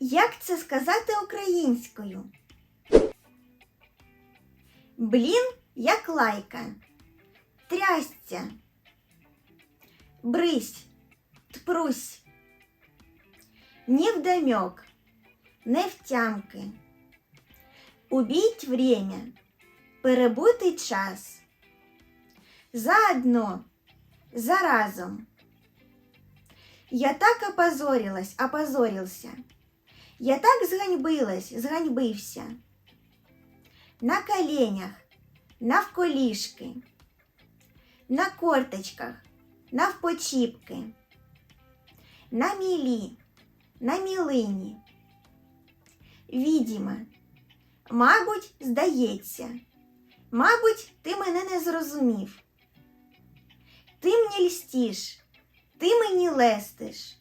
Як це сказати українською? Блін, як лайка. Трясця. Брись, тпрусь. Невдомек, не втямки. Убить время, перебутий час. Заодно, заразом. Я так опозорилась, опозорился. Я так зганьбилась, зганьбився. На коленях, навколішки, на корточках, навпочіпки, на мілі, на мілині. Відімо, мабуть, здається, мабуть, ти мене не зрозумів. Ти мені льстиш, ти мені лестиш.